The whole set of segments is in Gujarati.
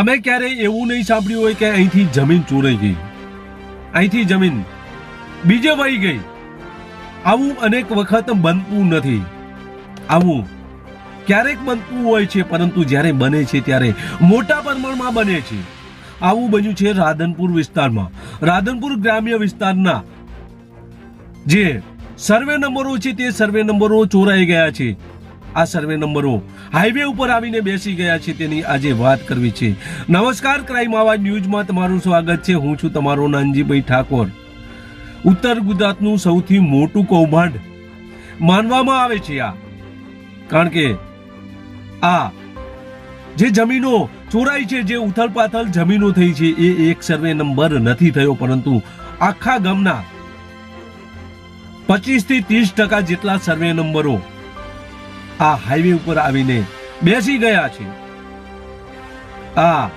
તમે ક્યારેય એવું નહીં સાંભળ્યું હોય કે અહીંથી જમીન ચોરાઈ ગઈ. અહીંથી જમીન બીજે વહી ગઈ. આવું અનેક વખત બનતું નથી. આવું ક્યારેક બનતું હોય છે, પરંતુ જ્યારે બને છે ત્યારે મોટા પ્રમાણમાં બને છે. આવું બન્યું છે રાધનપુર વિસ્તારમાં. રાધનપુર ગ્રામ્ય વિસ્તારના જે સર્વે નંબરો છે તે સર્વે નંબરો ચોરાઈ ગયા છે. આ સર્વે નંબરો હાઈવે ઉપર આવીને બેસી ગયા છે તેની આજે વાત કરવી છે. નમસ્કાર, ક્રાઇમ આવાજ ન્યૂઝમાં તમારું સ્વાગત છે. હું છું તમારો નાનજીભાઈ ઠાકોર. ઉત્તર ગુજરાતનું સૌથી મોટું કૌભાંડ માનવામાં આવે છે આ. કારણ કે આ જે જમીનો ચોરાઈ છે, જે ઉથલપાથલ જમીનો થઈ છે, એ એક સર્વે નંબર નથી થયો, પરંતુ આખા ગામના પચીસથી ત્રીસ ટકા જેટલા સર્વે નંબરો આ હાઈવે ઉપર આવીને બેસી ગયા છે. આ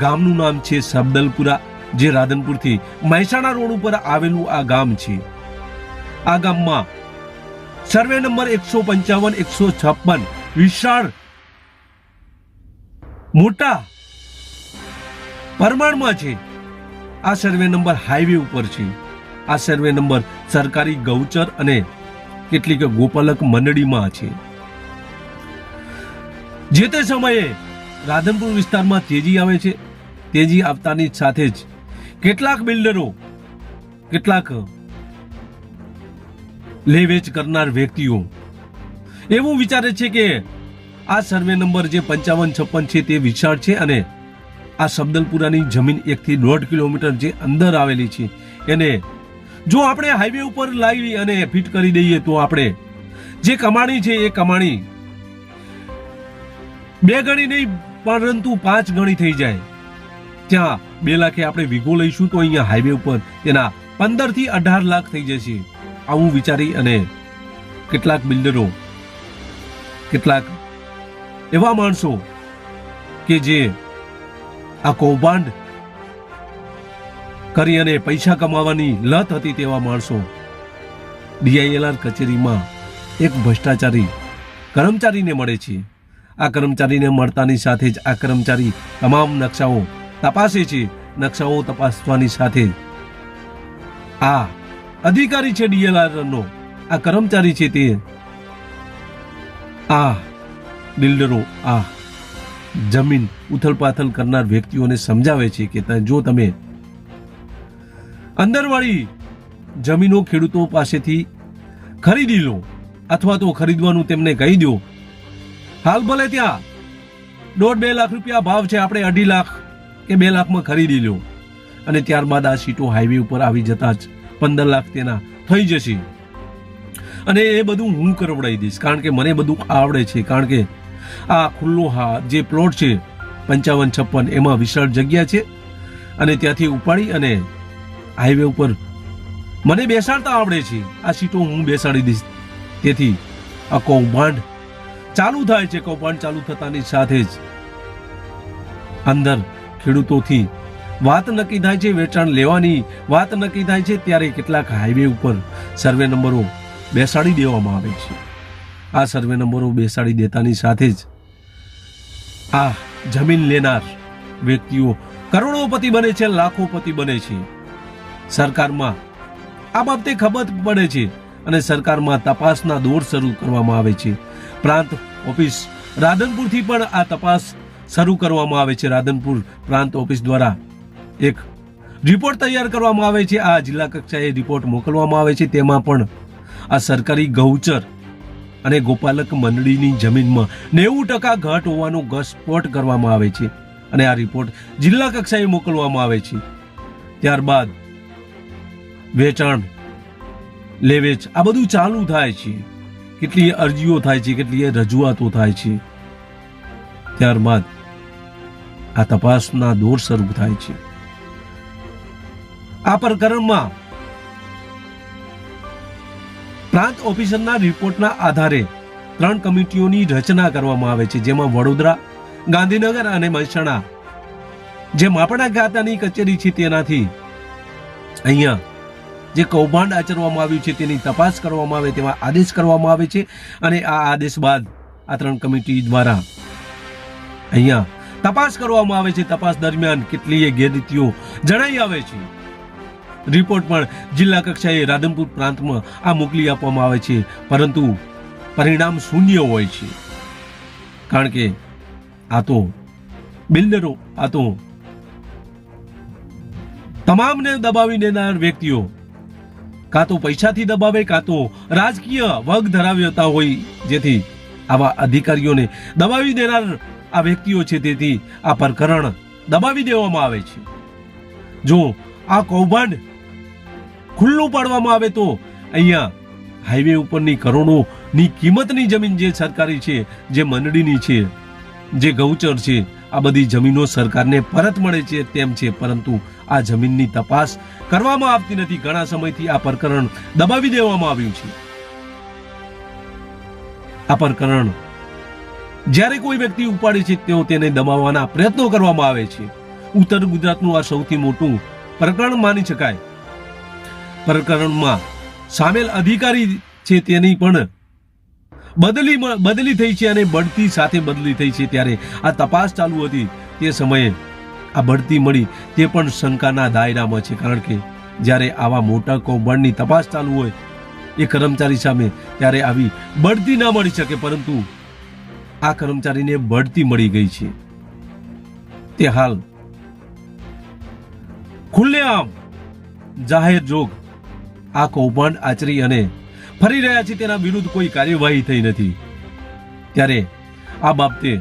ગામનું નામ છે સબદલપુરા, જે રાધનપુરથી મહેસાણા રોડ ઉપર આવેલું આ ગામ છે. આ ગામમાં સર્વે નંબર એકસો પંચાવન, એકસો છપ્પન, વિશાળ મોટા પ્રમાણમાં છે. આ સર્વે નંબર હાઈવે ઉપર છે. આ સર્વે નંબર સરકારી ગૌચર અને કેટલીક ગોપાલક મંડળીમાં છે. જે તે સમયે રાધનપુર વિસ્તારમાં તેજી આવે છે. તેજી આવતાની સાથે જ કેટલાક બિલ્ડરો કેટલાક લેવેચ કરનાર વ્યક્તિઓ એવું વિચારે છે કે આ સર્વે નંબર જે પંચાવન છપ્પન છે તે વિશાળ છે અને આ સબદલપુરાની જમીન એકથી દોઢ કિલોમીટર જે અંદર આવેલી છે. એને જો આપણે હાઈવે ઉપર લાવી અને ફિટ કરી દઈએ તો આપણે જે કમાણી છે એ કમાણી બે ગણી નહીં, પરંતુ પાંચ ગણી થઈ જાય. ત્યાં બે લાખે આપણે વીઘો લઈશું તો અહીંયા હાઈવે ઉપર તેના પંદરથી અઢાર લાખ થઈ જશે. આવું વિચારી અને કેટલાક બિલ્ડરો કેટલાક એવા માણસો કે જે આ કૌભાંડ કરી અને પૈસા કમાવાની લત હતી તેવા માણસો ડીઆઈએલઆર કચેરીમાં એક ભ્રષ્ટાચારી કર્મચારીને મળે છે. આ કર્મચારીને મળતાની સાથે જ આ કર્મચારી તમામ નકશાઓ તપાસે છે. નકશાઓ તપાસવાની સાથે આ અધિકારી છે ડીએલઆર નો આ કર્મચારી છે તે. આ બિલ્ડરો, આ જમીન ઉથલપાથલ કરનાર વ્યક્તિઓને સમજાવે છે કે જો તમે અંદરવાળી જમીનો ખેડૂતો પાસેથી ખરીદી લો અથવા તો ખરીદવાનું તેમને કહી દો હાલ ભલે ત્યાં દોઢ બે લાખ રૂપિયા ભાવ છે, આપણે અઢી લાખ કે બે લાખમાં ખરીદી લો અને ત્યારબાદ આ સીટો હાઈવે ઉપર આવી જતા જ પંદર લાખ તેના થઈ જશે. અને એ બધું હું કરવડાવી દઈશ, કારણ કે મને બધું આવડે છે, કારણ કે આ ખુલ્લો હા જે પ્લોટ છે, પંચાવન, છપ્પન, એમાં વિશાળ જગ્યા છે. અને ત્યાંથી ઉપાડી અને હાઈવે ઉપર મને બેસાડતા આવડે છે. આ સીટો હું બેસાડી દઈશ. તેથી આ કૌભાંડ ચાલુ થાય છે કૌભાંડ ચાલુ થતાની સાથે જ. અંદર ખેડૂતોથી વાત નક્કી થાય છે, વેચાણ લેવાની વાત નક્કી થાય છે, ત્યારે કેટલાક હાઈવે ઉપર સર્વે નંબરો બેસાડી દેવામાં આવે છે. આ સર્વે નંબરો બેસાડી દેતાની સાથે જ આ જમીન લેનાર વ્યક્તિઓ કરોડોપતિ બને છે, લાખોપતિ બને છે. સરકારમાં આ બાબતે ખબર પડે છે અને સરકારમાં તપાસના દોર શરૂ કરવામાં આવે છે. પ્રાંત ઓફિસ. રાધનપુરથી પણ આ તપાસ શરૂ કરવામાં આવે છે. રાધનપુર પ્રાંત ઓફિસ દ્વારા એક રિપોર્ટ તૈયાર કરવામાં આવે છે. આ જિલ્લા કક્ષાએ રિપોર્ટ મોકલવામાં આવે છે. તેમાં પણ આ સરકારી ગૌચર અને ગોપાલક મંડળીની જમીનમાં નેવું ટકા ઘટ હોવાનો ઘસપોટ કરવામાં આવે છે અને આ રિપોર્ટ જિલ્લા કક્ષાએ મોકલવામાં આવે છે. ત્યારબાદ વેચાણ લેવેચ આ બધું ચાલુ થાય છે. કેટલી અરજીઓ થાય છે કેટલી રજૂઆતો થાય છે. ત્યારબાદ આ તપાસના દોર શરૂ થાય છે. આ પ્રકરણમાં પ્રાંત ઓફિસરના રિપોર્ટના આધારે ત્રણ કમિટીઓની રચના કરવામાં આવે છે, જેમાં વડોદરા, ગાંધીનગર અને મહેસાણા. જે માપણા ખાતાની કચેરી છે તેનાથી અહીંયા જે કૌભાંડ આચરવામાં આવ્યું છે તેની તપાસ કરવામાં આવે તેમાં આદેશ કરવામાં આવે છે અને આ આદેશ બાદ આ ત્રણ કમિટી દ્વારા અહીંયા તપાસ કરવામાં આવે છે. તપાસ દરમિયાન કેટલીય ગેરરીતિઓ જણાઈ આવે છે. રિપોર્ટ પણ જિલ્લા કક્ષાએ રાધનપુર પ્રાંતમાં આ મોકલી આપવામાં આવે છે. પરંતુ પરિણામ શૂન્ય હોય છે. કારણ કે આ તો બિલ્ડરો, આ તો તમામને દબાવી દેનાર વ્યક્તિઓ કાં તો પૈસાથી દબાવે, કાં તો રાજકીય વગ ધરાવ્યતા હોય. જેથી આવા અધિકારીઓને દબાવી દેનાર આ વ્યક્તિઓ છે તેથી આ પ્રકરણ દબાવી દેવામાં આવે છે. જો આ કૌભાંડ ખુલ્લું પાડવામાં આવે તો અહીંયા હાઈવે ઉપરની કરોડોની કિંમતની જમીન જે સરકારી છે, જે મંડળીની છે, જે ગૌચર છે આ બધી જમીનો સરકારને પરત મળે છે તેમ છે, પરંતુ આ જમીનની તપાસ કરવામાં આવતી નથી. ઘણા સમયથી આ પ્રકરણ દબાવી દેવામાં આવ્યું છે. આ પ્રકરણ જ્યારે કોઈ વ્યક્તિ ઉપાડે છે, તેઓ તેને દબાવવાના પ્રયત્નો કરવામાં આવે છે. ઉત્તર ગુજરાતનું આ સૌથી મોટું પ્રકરણ માની શકાય. પ્રકરણમાં સામેલ અધિકારી છે તેની પણ બદલી બદલી થઈ છે અને બઢતી સાથે બદલી થઈ છે ત્યારે આ તપાસ ચાલુ હતી તે સમયે આ બઢતી મળી તે પણ શંકાના દાયરામાં છે. કારણ કે જ્યારે આવા મોટા કૌભાંડની તપાસ ચાલુ હોય, એ કર્મચારી સામે ત્યારે આવી બઢતી ના મળી શકે, પરંતુ આ કર્મચારીને બઢતી મળી ગઈ છે. તે હાલ ખુલ્લેઆમ જાહેર જોગ આ કૌભાંડ આચરી અને ફરી રહ્યા છે તેના વિરુદ્ધ કોઈ કાર્યવાહી થઈ નથી. ત્યારે આ બાબતે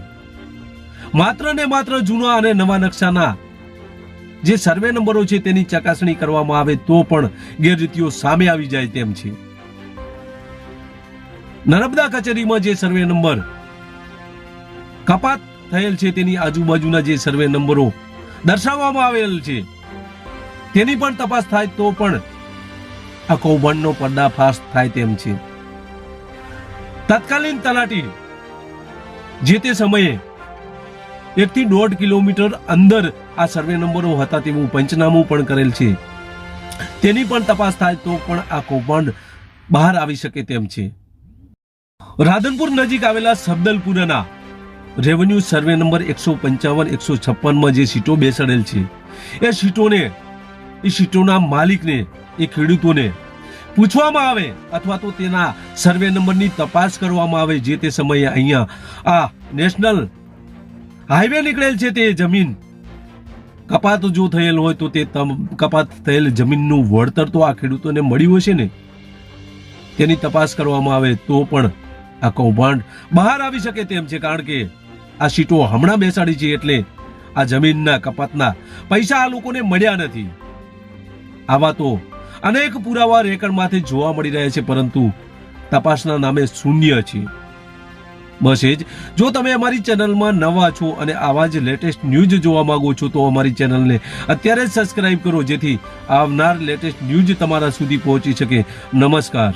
માત્ર ને માત્ર જૂના અને નવા નકશાના જે સર્વે નંબરો છે તેની ચકાસણી કરવામાં આવે તો પણ ગેરરીતિઓ સામે આવી જાય તેમ છે. નર્મદા કચેરીમાં જે સર્વે નંબર કપાત થયેલ છે તેની આજુબાજુના જે સર્વે નંબરો દર્શાવવામાં આવેલ છે, તેની પણ તપાસ થાય તો પણ આ કૌભાંડનો પર્દાફાશ થાય તેમ છે. તત્કાલીન તલાટી જે તે સમયે એકથી દોઢ કિલોમીટર અંદર આ સર્વે નંબરો હતા તેવું પંચનામું પણ કરેલ છે. તેની પણ તપાસ થાય તો પણ આ કૌભાંડ બહાર આવી શકે તેમ છે. રાધનપુર નજીક આવેલા સબદલપુરાના રેવન્યુ સર્વે નંબર એકસો પંચાવન, એકસો છપ્પનમાં જે સીટો બેસાડેલ છે. એ સીટોને, એ સીટોના માલિકને એ ખેડૂતોને પૂછવામાં આવે અથવા તો તેના સર્વે નંબરની તપાસ કરવામાં આવે જે તે સમયે અહીંયા આ નેશનલ હાઈવે નીકળેલ છે તે જમીન. કપાત જો થયેલ હોય તો તે કપાત થયેલ જમીનનું વળતર તો આ ખેડૂતોને મળ્યું હશે ને? તેની તપાસ કરવામાં આવે તો પણ આ કૌભાંડ બહાર આવી શકે તેમ છે, કારણ કે આ સીટો હમણાં બેસાડી છે એટલે આ જમીનના કપાતના પૈસા આ લોકોને મળ્યા નથી. આવા તો અનેક પુરાવા રેકર્ડમાંથી જોવા મળી રહ્યા છે, પરંતુ તપાસના નામે શૂન્ય છે. બસ એ જ. જો તમે અમારી ચેનલમાં નવા છો અને આવા જ લેટેસ્ટ ન્યૂઝ જોવા માંગો છો, તો અમારી ચેનલને અત્યારે જ સબસ્ક્રાઇબ કરો, જેથી આવનાર લેટેસ્ટ ન્યૂઝ તમારા સુધી પહોંચી શકે. નમસ્કાર.